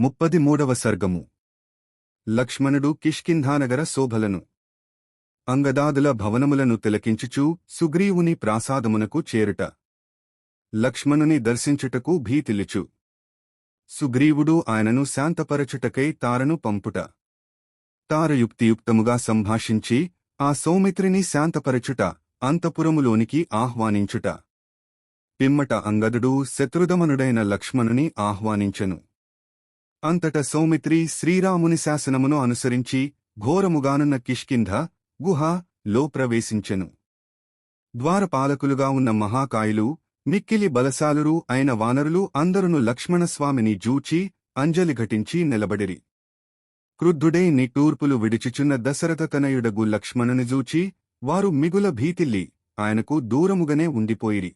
ముప్పది మూడవ సర్గము. లక్ష్మణుడు కిష్కింధానగర శోభలను అంగదాదుల భవనములను తిలకించుచూ సుగ్రీవుని ప్రాసాదమునకు చేరుట. లక్ష్మణుని దర్శించుటకు భీతిలిచు. సుగ్రీవుడు ఆయనను శాంతపరచుటకై తారను పంపుట. తారయుక్తియుక్తముగా సంభాషించి ఆ సౌమిత్రిని శాంతపరచుట అంతపురములోనికి ఆహ్వానించుట. పిమ్మట అంగదుడు శత్రుదమనుడైన లక్ష్మణుని ఆహ్వానించెను. అంతట సౌమిత్రి శ్రీరాముని శాసనమును అనుసరించి ఘోరముగానున్న కిష్కింధ గుహ లో ప్రవేశించెను. ద్వారపాలకులుగా ఉన్న మహాకాయులు మిక్కిలి బలశాలురు అయిన వానరులు అందరును లక్ష్మణస్వామిని జూచి అంజలి ఘటించి నిలబడిరి. క్రుద్ధుడై నిట్టూర్పులు విడిచిచున్న దశరథ తనయుడగు లక్ష్మణుని జూచి వారు మిగుల భీతిల్లి ఆయనకు దూరముగనే ఉండిపోయిరి.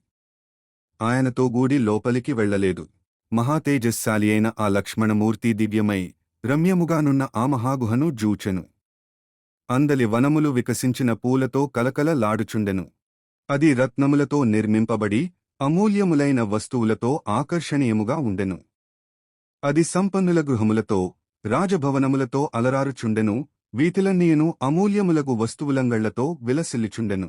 ఆయనతో గూడి లోపలికి వెళ్ళలేదు మహాతేజస్శాలి అయిన ఆ లక్ష్మణమూర్తి దివ్యమై రమ్యముగానున్న ఆ మహాగుహను జూచెను. అందలి వనములు వికసించిన పూలతో కలకలలాడుచుండెను అది రత్నములతో నిర్మింపబడి అమూల్యములైన వస్తువులతో ఆకర్షణీయముగా ఉండెను. అది సంపన్నుల గృహములతో రాజభవనములతో అలరారుచుండెను వీటిలన్నీయును అమూల్యములగు వస్తువులంగళ్ళతో విలసిల్లిచుండెను.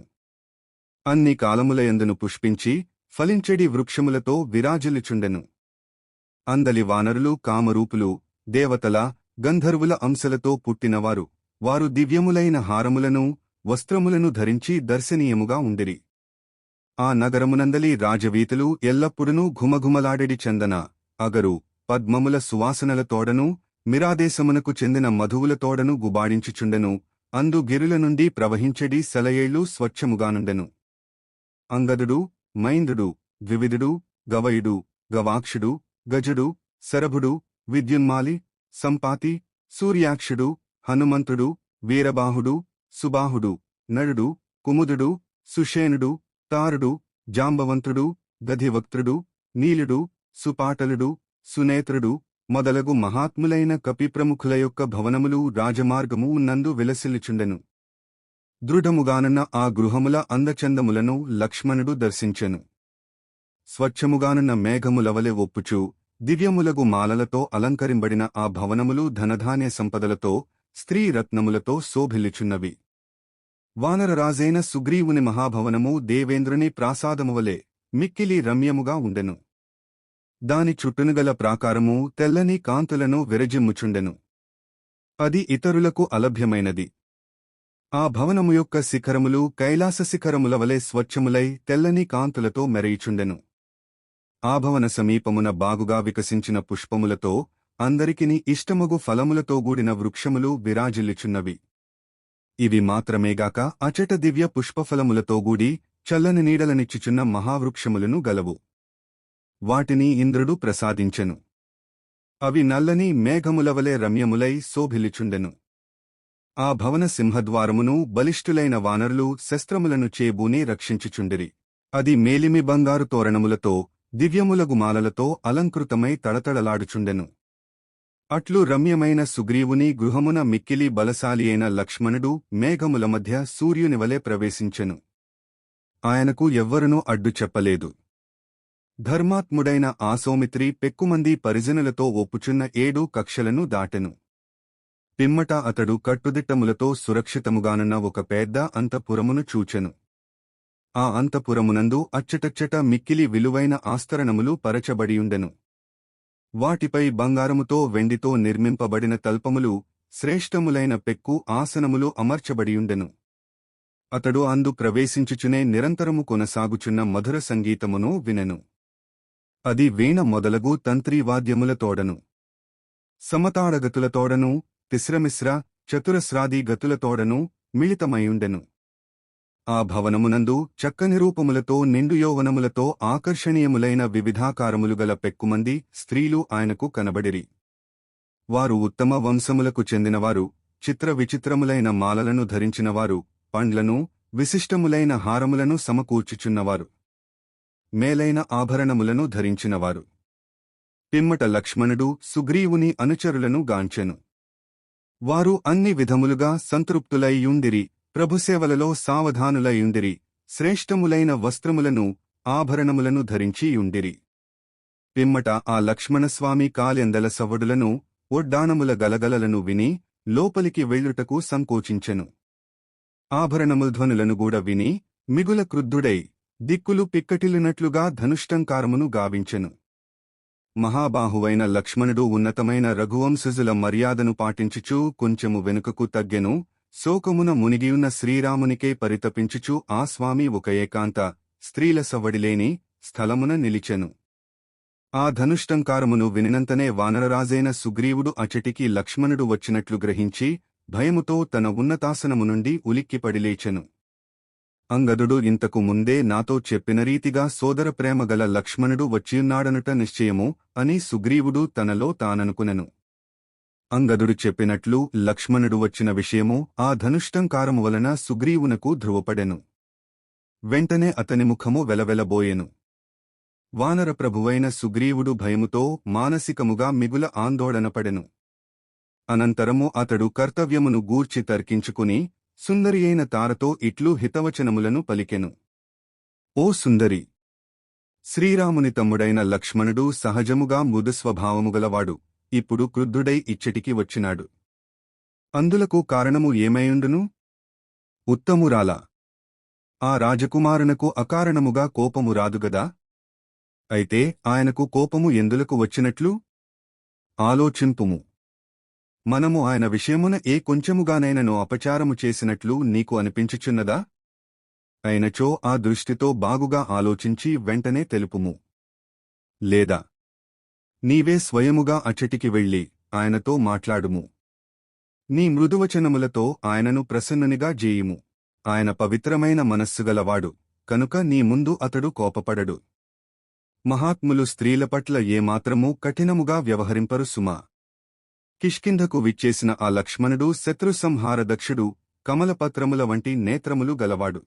అన్ని కాలములయందును పుష్పించి ఫలించెడి వృక్షములతో విరాజిల్లుచుండెను. అందలి వానరులు కామరూపులు దేవతల గంధర్వుల అంశలతో పుట్టినవారు. వారు దివ్యములైన హారములను వస్త్రములను ధరించి దర్శనీయముగా ఉండిరి. ఆ నగరమునందలి రాజవీతులు ఎల్లప్పుడూ ఘుమఘుమలాడెడి చందన అగరు పద్మముల సువాసనల తోడను మిరాదేశమునకు చెందిన మధువుల తోడను గుబాడించుచుండెను అందు గిరుల నుండి ప్రవహించెడి సెలయేళ్ళు స్వచ్ఛముగానుండెను అంగదుడు మైందుడు ద్వివిధుడు గవయుడు గవాక్షుడు గజుడు శరభుడు విద్యున్మాలి సంపాతి సూర్యాక్షుడు హనుమంతుడు వీరబాహుడు సుబాహుడు నడుడు కుముదుడు సుషేనుడు తారుడు జాంబవంతుడు గధివక్త్రుడు నీలుడు సుపాటలుడు సునేత్రుడు మొదలగు మహాత్ములైన కపిప్రముఖుల యొక్క భవనములు రాజమార్గము నందు విలసిల్లుచుండెను. దృఢముగానున్న ఆ గృహముల అందచందములను లక్ష్మణుడు దర్శించెను. స్వచ్ఛముగానున్న మేఘములవలె ఒప్పుచు దివ్యములగు మాలలతో అలంకరింబడిన ఆ భవనములు ధనధాన్య సంపదలతో స్త్రీ రత్నములతో శోభిల్లుచున్నవి. వానరరాజైన సుగ్రీవుని మహాభవనము దేవేంద్రుని ప్రాసాదమువలే మిక్కిలి రమ్యముగా ఉండెను. దాని చుట్టునుగల ప్రాకారము తెల్లని కాంతులను విరజిమ్ముచుండెను. అది ఇతరులకు అలభ్యమైనది. ఆ భవనము యొక్క శిఖరములు కైలాస శిఖరముల వలె స్వచ్ఛములై తెల్లని కాంతులతో మెరయిచుండెను. ఆ భవన సమీపమున బాగుగా వికసించిన పుష్పములతో అందరికిని ఇష్టమగు ఫలములతో గూడిన వృక్షములు విరాజిల్లుచున్నవి. ఇవి మాత్రమేగాక అచట దివ్య పుష్పఫలములతో గూడి చల్లని నీడలనిచ్చుచున్న మహావృక్షములను గలవు. వాటిని ఇంద్రుడు ప్రసాదించెను. అవి నల్లని మేఘములవలే రమ్యములై శోభిలిచుండెను ఆ భవన సింహద్వారమును బలిష్ఠులైన వానరులు శస్త్రములను చేబూని రక్షించుచుండిరి. అది మేలిమి బంగారు తోరణములతో దివ్యములగు మాలలతో అలంకృతమై తడతడలాడుచుండెను. అట్లు రమ్యమైన సుగ్రీవుని గృహమున మిక్కిలి బలశాలియైన లక్ష్మణుడు మేఘముల మధ్య సూర్యునివలే ప్రవేశించెను. ఆయనకు ఎవ్వరునూ అడ్డు చెప్పలేదు. ధర్మాత్ముడైన ఆసోమిత్రి పెక్కుమంది పరిజనులతో ఒప్పుచున్న ఏడు కక్షలను దాటెను. పిమ్మట అతడు కట్టుదిట్టములతో సురక్షితముగానున్న ఒక పెద్ద అంతఃపురమును చూచెను. ఆ అంతఃపురమునందు అచ్చటచ్చట మిక్కిలి విలువైన ఆస్తరణములు పరచబడియుండెను. వాటిపై బంగారముతో వెండితో నిర్మింపబడిన తల్పములు శ్రేష్టములైన పెక్కు ఆసనములు అమర్చబడియుండెను. అతడు అందు ప్రవేశించుచునే నిరంతరము కొనసాగుచున్న మధుర సంగీతమును వినెను. అది వీణ మొదలగు తంత్రీవాద్యములతోడను సమతాడగతులతోడను తిస్రమిశ్ర చతురస్రాది గతులతోడను మిళితమైయుండెను ఆ భవనమునందు చక్కని రూపములతో నిండు యౌవనములతో ఆకర్షణీయములైన వివిధాకారములు గల పెక్కుమంది స్త్రీలు ఆయనకు కనబడిరి. వారు ఉత్తమ వంశములకు చెందినవారు చిత్ర విచిత్రములైన మాలలను ధరించినవారు పండ్లను విశిష్టములైన హారములను సమకూర్చుచున్నవారు. మేలైన ఆభరణములను ధరించినవారు. పిమ్మట లక్ష్మణుడు సుగ్రీవుని అనుచరులను గాంచెను. వారు అన్ని విధములుగా సంతృప్తులైయుండిరి ప్రభుసేవలలో సావధానులయుండిరి. శ్రేష్టములైన వస్త్రములను ఆభరణములను ధరించియుండిరి. పిమ్మట ఆ లక్ష్మణస్వామి కాలెందల సవడులను ఒడ్డాణముల గలగలలను విని లోపలికి వెళ్ళుటకు సంకోచించెను. ఆభరణముధ్వనులను గూడ విని మిగుల క్రుద్ధుడై దిక్కులు పిక్కటిల్లినట్లుగా ధనుష్టంకారమును గావించెను. మహాబాహువైన లక్ష్మణుడు ఉన్నతమైన రఘువంశజుల మర్యాదను పాటించుచూ కొంచెము వెనుకకు తగ్గెను శోకమున మునిగియున్న శ్రీరామునికే పరితపించుచూ ఆ స్వామి ఒక ఏకాంత స్త్రీల సవ్వడిలేని స్థలమున నిలిచెను. ఆ ధనుష్టంకారమును వినినంతనే వానరరాజైన సుగ్రీవుడు అచటికి లక్ష్మణుడు వచ్చినట్లు గ్రహించి భయముతో తన ఉన్నతాసనము నుండి ఉలిక్కిపడిలేచెను అంగదుడు ఇంతకు ముందే నాతో చెప్పిన రీతిగా సోదర ప్రేమగల లక్ష్మణుడు వచ్చియున్నాడనుట నిశ్చయము అని సుగ్రీవుడు తనలో తాననుకునెను. అంగదుడు చెప్పినట్లు లక్ష్మణుడు వచ్చిన విషయము ఆ ధనుష్టంకారము వలన సుగ్రీవునకు ధృవపడెను వెంటనే అతని ముఖము వెలవెలబోయెను. వానరప్రభువైన సుగ్రీవుడు భయముతో మానసికముగా మిగుల ఆందోళనపడెను. అనంతరము అతడు కర్తవ్యమును గూర్చి తర్కించుకుని సుందరి అయిన తారతో ఇట్లు హితవచనములను పలికెను. ఓ సుందరి! శ్రీరాముని తమ్ముడైన లక్ష్మణుడు సహజముగా మృదుస్వభావముగలవాడు ఇప్పుడు క్రుద్ధుడై ఇచ్చటికి వచ్చినాడు. అందులకు కారణము ఏమైయుండును? ఉత్తమురాల. ఆ రాజకుమారునకు అకారణముగా కోపము రాదుగదా? అయితే ఆయనకు కోపము ఎందులకు వచ్చినట్లు? ఆలోచింపుము. మనము ఆయన విషయమున ఏ కొంచెముగానైనను అపచారము చేసినట్లు నీకు అనిపించుచున్నదా? అయినచో ఆ దృష్టితో బాగుగా ఆలోచించి వెంటనే తెలుపుము. లేదా నీవే స్వయముగా అచటికి వెళ్ళి ఆయనతో మాట్లాడుము. నీ మృదువచనములతో ఆయనను ప్రసన్నునిగా జేయుము. ఆయన పవిత్రమైన మనస్సుగలవాడు కనుక నీ ముందు అతడు కోపపడడు. మహాత్ములు స్త్రీల పట్ల ఏమాత్రమూ కఠినముగా వ్యవహరింపరు సుమా. కిష్కింధకు విచ్చేసిన ఆ లక్ష్మణుడు శత్రుసంహారదక్షుడు కమలపత్రముల వంటి నేత్రములు గలవాడు.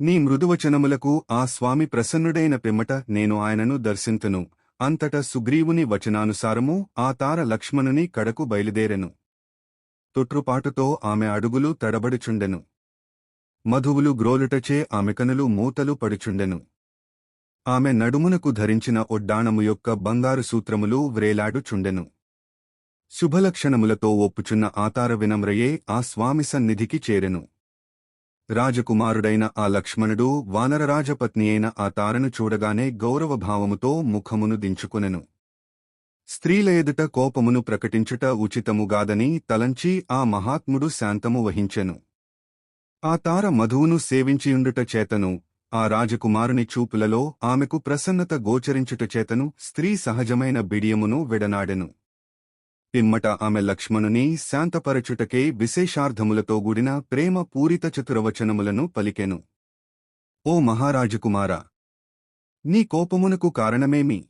నీ మృదువచనములకు ఆ స్వామి ప్రసన్నుడైన పిమ్మట నేను ఆయనను దర్శింతును. అంతట సుగ్రీవుని వచనానుసారము ఆ తార లక్ష్మణుని కడకు బయలుదేరెను. తొట్రుపాటుతో ఆమె అడుగులు తడబడుచుండెను. మధువులు గ్రోలుటచే ఆమె కనులు మూతలు పడుచుండెను. ఆమె నడుమునకు ధరించిన ఒడ్డాణము యొక్క బంగారు సూత్రములు వ్రేలాడుచుండెను. శుభలక్షణములతో ఒప్పుచున్న ఆతార వినమ్రయే ఆ స్వామి సన్నిధికి చేరెను. రాజకుమారుడైన ఆ లక్ష్మణుడు వానరరాజపత్ని అయిన ఆ తారను చూడగానే గౌరవభావముతో ముఖమును దించుకునెను. స్త్రీల ఎదుట కోపమును ప్రకటించుట ఉచితముగాదని తలంచి ఆ మహాత్ముడు శాంతము వహించెను. ఆ తార మధువును సేవించియుండుట చేతను ఆ రాజకుమారుని చూపులలో ఆమెకు ప్రసన్నత గోచరించుట చేతను స్త్రీ సహజమైన బిడియమును విడనాడెను. పిమ్మట ఆమె లక్ష్మణుని శాంతపరచుటకే విశేషార్థములతో గూడిన ప్రేమ పూరిత చతురవచనములను పలికెను. ఓ మహారాజకుమారా! నీ కోపమునకు కారణమేమి?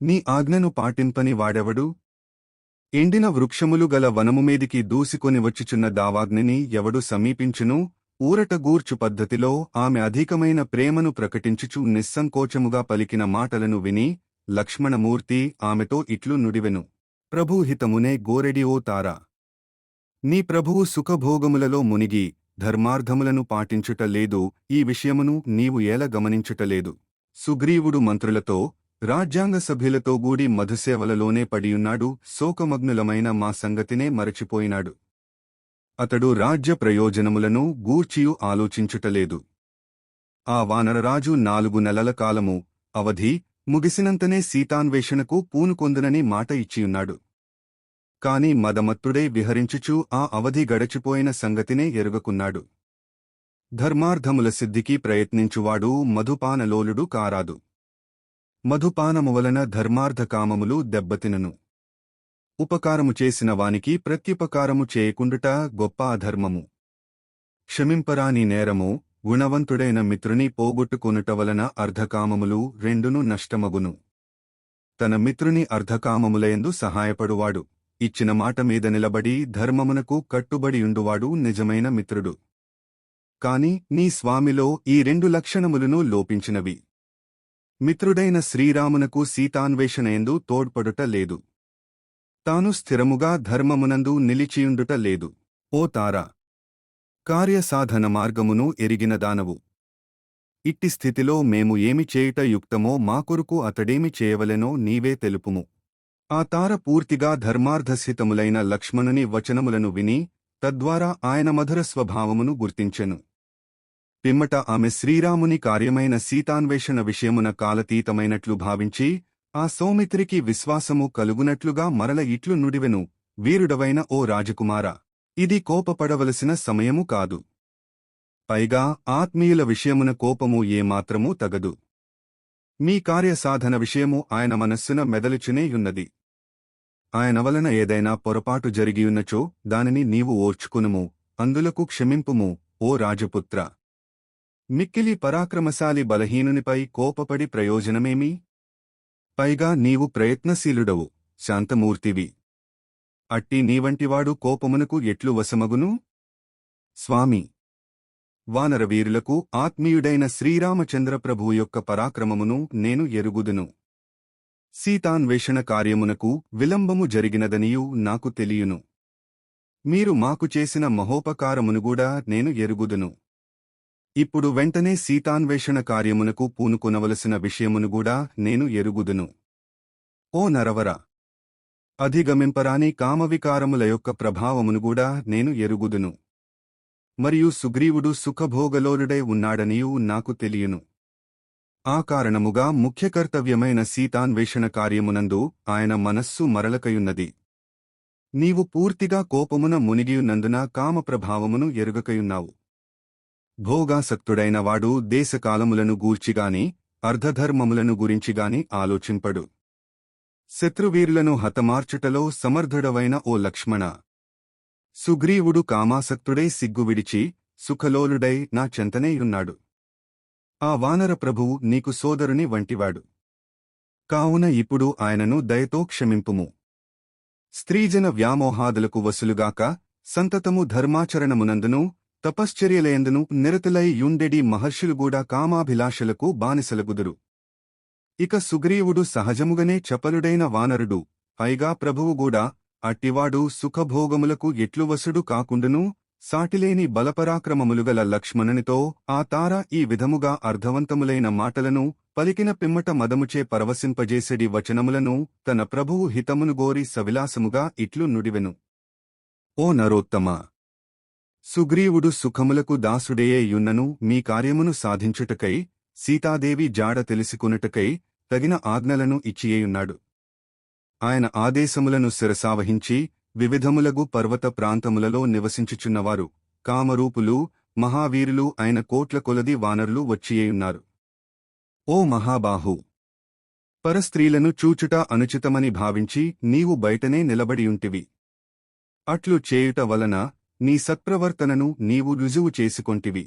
నీ ఆజ్ఞను పాటింపని వాడెవడు? ఎండిన వృక్షములు గల వనము మీదికి దూసికొని వచ్చుచున్న దావాగ్నిని ఎవడు సమీపించును? ఊరటగూర్చు పద్ధతిలో ఆమె అధికమైన ప్రేమను ప్రకటించుచు నిస్సంకోచముగా పలికిన మాటలను విని లక్ష్మణమూర్తి ఆమెతో ఇట్లు నుడివెను. ప్రభుహితమునే గోరెడి ఓ తారా. నీ ప్రభువు సుఖభోగములలో మునిగి ధర్మార్థములను పాటించుట లేదు ఈ విషయమును నీవు ఏల గమనించుటలేదు సుగ్రీవుడు మంత్రులతో రాజ్యాంగ సభ్యులతో గూడి మధుసేవలలోనే పడియున్నాడు శోకమగ్నులమైన మా సంగతినే మరచిపోయినాడు. అతడు రాజ్య ప్రయోజనములను గూర్చియు ఆలోచించుటలేదు ఆ వానరరాజు నాలుగు నెలల కాలము అవధి ముగిసినంతనే సీతాన్వేషణకు పూనుకొందునని మాట ఇచ్చియున్నాడు. కాని మదమత్తుడై విహరించుచూ ఆ అవధి గడచిపోయిన సంగతినే ఎరుగకున్నాడు. ధర్మార్థముల సిద్ధికి ప్రయత్నించువాడు మధుపానలోలుడు కారాదు. మధుపానము వలన ధర్మార్థకామములు దెబ్బతినను. ఉపకారము చేసిన వానికి ప్రత్యుపకారము చేయకుండుట గొప్ప అధర్మము. క్షమింపరాని నేరము గుణవంతుడైన మిత్రుని పోగొట్టుకొనుట వలన అర్ధకామములు రెండును నష్టమగును. తన మిత్రుని అర్ధకామములయందు సహాయపడువాడు. ఇచ్చిన మాట మీద నిలబడి ధర్మమునకు కట్టుబడియుండువాడు నిజమైన మిత్రుడు. కాని నీ స్వామిలో ఈ రెండు లక్షణములను లోపించినవి. మిత్రుడైన శ్రీరామునకు సీతాన్వేషణయందు తోడ్పడుట లేదు. తాను స్థిరముగా ధర్మమునందు నిలిచియుండుట లేదు. ఓ తారా! కార్యసాధన మార్గమును ఎరిగిన దానవు. ఇట్టి స్థితిలో మేము ఏమి చేయుట యుక్తమో మా కొరకు అతడేమి చేయవలెనో నీవే తెలుపుము. ఆ తార పూర్తిగా ధర్మార్థస్థితములైన లక్ష్మణుని వచనములను విని తద్వారా ఆయన మధుర స్వభావమును గుర్తించెను. పిమ్మట ఆమె శ్రీరాముని కార్యమైన సీతాన్వేషణ విషయమున కాలతీతమైనట్లు భావించి ఆ సౌమిత్రికి విశ్వాసము కలుగునట్లుగా మరల ఇట్లు నుడివెను. వీరుడవైన ఓ రాజకుమారా! ఇది కోపపడవలసిన సమయము కాదు. పైగా ఆత్మీయుల విషయమున కోపము ఏమాత్రమూ తగదు. మీ కార్యసాధన విషయము ఆయన మనస్సున మెదలుచునేయున్నది ఆయన వలన ఏదైనా పొరపాటు జరిగియున్నచో దానిని నీవు ఓర్చుకునుము అందులకు క్షమింపుము ఓ రాజపుత్ర. మిక్కిలి పరాక్రమశాలి బలహీనునిపై కోపపడి ప్రయోజనమేమి? పైగా నీవు ప్రయత్నశీలుడవు శాంతమూర్తివి. అట్టి నీవంటివాడు కోపమునకు ఎట్లు వశమగును? స్వామి వానరవీరులకు ఆత్మీయుడైన శ్రీరామచంద్రప్రభువు యొక్క పరాక్రమమును నేను ఎరుగుదును. సీతాన్వేషణ కార్యమునకు విలంబము జరిగినదనియూ నాకు తెలియును. మీరు మాకు చేసిన మహోపకారమునుగూడా నేను ఎరుగుదును. ఇప్పుడు వెంటనే సీతాన్వేషణ కార్యమునకు పూనుకొనవలసిన విషయమునుగూడా నేను ఎరుగుదును. ఓ నరవర అధిగమింపరాని కామవికారముల యొక్క ప్రభావమును గూడా నేను ఎరుగుదును. మరియు సుగ్రీవుడు సుఖభోగలోలుడై ఉన్నాడనియూ నాకు తెలియను. ఆ కారణముగా ముఖ్య కర్తవ్యమైన సీతాన్వేషణ కార్యమునందు ఆయన మనస్సు మరలకయున్నది. నీవు పూర్తిగా కోపమున మునిగియున్నందున కామప్రభావమును ఎరుగకయున్నావు. భోగాసక్తుడైన వాడు దేశకాలములను గూర్చిగాని అర్ధధర్మములను గురించిగాని ఆలోచింపడు. శత్రువీరులను హతమార్చుటలో సమర్థుడవైన ఓ లక్ష్మణ. సుగ్రీవుడు కామాసక్తుడై సిగ్గు విడిచి సుఖలోలుడై నా చెంతనేయున్నాడు ఆ వానర ప్రభువు నీకు సోదరుని వంటివాడు. కావున ఇప్పుడు ఆయనను దయతో క్షమింపుము. స్త్రీజన వ్యామోహాదులకు వసులుగాక సంతతము ధర్మాచరణమునందును తపశ్చర్యలయందును నిరతులై యుండెడి మహర్షులుగూడా కామాభిలాషలకు బానిసలగుదురు. ఇక సుగ్రీవుడు సహజముగనే చపలుడైన వానరుడు. పైగా ప్రభువుగూడా అట్టివాడు సుఖభోగములకు ఎట్లువసుడు కాకుండునూ? కాకుండును సాటిలేని బలపరాక్రమములుగల లక్ష్మణునితో ఆ తార ఈ విధముగా అర్థవంతములైన మాటలను పలికిన పిమ్మట మదముచే పరవశింపజేసెడి వచనములను తన ప్రభువు హితమును గోరి సవిలాసముగా ఇట్లు నుడివెను. ఓ నరోత్తమా! సుగ్రీవుడు సుఖములకు దాసుడేయే యున్నను మీ కార్యమును సాధించుటకై సీతాదేవి జాడ తెలుసుకునుటకై తగిన ఆజ్ఞలను ఇచ్చియేయున్నాడు. ఆయన ఆదేశములను శిరసావహించి వివిధములగు పర్వత ప్రాంతములలో నివసించుచున్నవారు కామరూపులు మహావీరులు అయిన కోట్ల కొలది వానరులు వచ్చియేయున్నారు. ఓ మహాబాహు! పరస్త్రీలను చూచుట అనుచితమని భావించి నీవు బయటనే నిలబడియుంటివి. అట్లు చేయుట వలన నీ సత్ప్రవర్తనను నీవు రుజువు చేసుకొంటివి.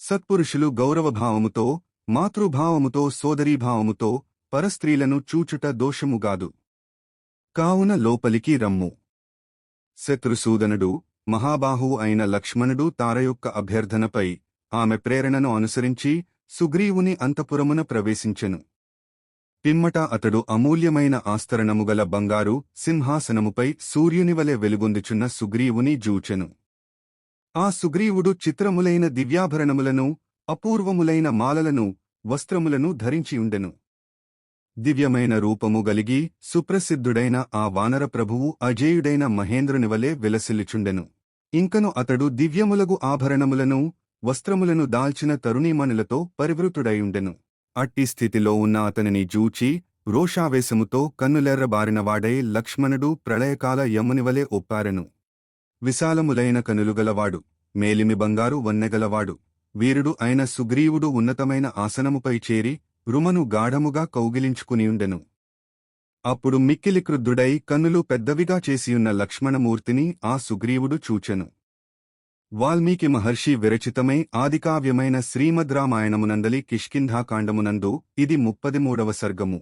సత్పురుషులు గౌరవభావముతో మాతృభావముతో సోదరీభావముతో పరస్త్రీలను చూచుట దోషముగాదు కావున లోపలికి రమ్ము. శత్రుసూదనుడు మహాబాహువు అయిన లక్ష్మణుడు తారయొక్క అభ్యర్థనపై ఆమె ప్రేరణను అనుసరించి సుగ్రీవుని అంతపురమున ప్రవేశించెను. పిమ్మట అతడు అమూల్యమైన ఆస్తరణముగల బంగారు సింహాసనముపై సూర్యునివలె వెలుగొందుచున్న సుగ్రీవుని జూచెను. ఆ సుగ్రీవుడు చిత్రములైన దివ్యాభరణములను అపూర్వములైన మాలలను వస్త్రములను ధరించియుండెను దివ్యమైన రూపము గలిగి సుప్రసిద్ధుడైన ఆ వానర ప్రభువు అజేయుడైన మహేంద్రునివలే విలసిల్లుచుండెను. ఇంకను అతడు దివ్యములగు ఆభరణములను వస్త్రములను దాల్చిన తరుణీమణులతో పరివృతుడైయుండెను. అట్టి స్థితిలో ఉన్న అతనిని జూచి రోషావేశముతో కన్నులెర్రబారినవాడై లక్ష్మణుడు ప్రళయకాల యమునివలే ఒప్పారెను. విశాలములైన కనులుగలవాడు మేలిమి బంగారు వన్నెగలవాడు వీరుడు అయిన సుగ్రీవుడు ఉన్నతమైన ఆసనముపై చేరి రుమను గాఢముగా కౌగిలించుకునియుండెను. అప్పుడు మిక్కిలి క్రుద్ధుడై కన్నులు పెద్దవిగా చేసియున్న లక్ష్మణమూర్తిని ఆ సుగ్రీవుడు చూచెను. వాల్మీకి మహర్షి విరచితమై ఆదికావ్యమైన శ్రీమద్రామాయణమునందలి కిష్కింధాకాండమునందు ఇది ముప్పదిమూడవ సర్గము.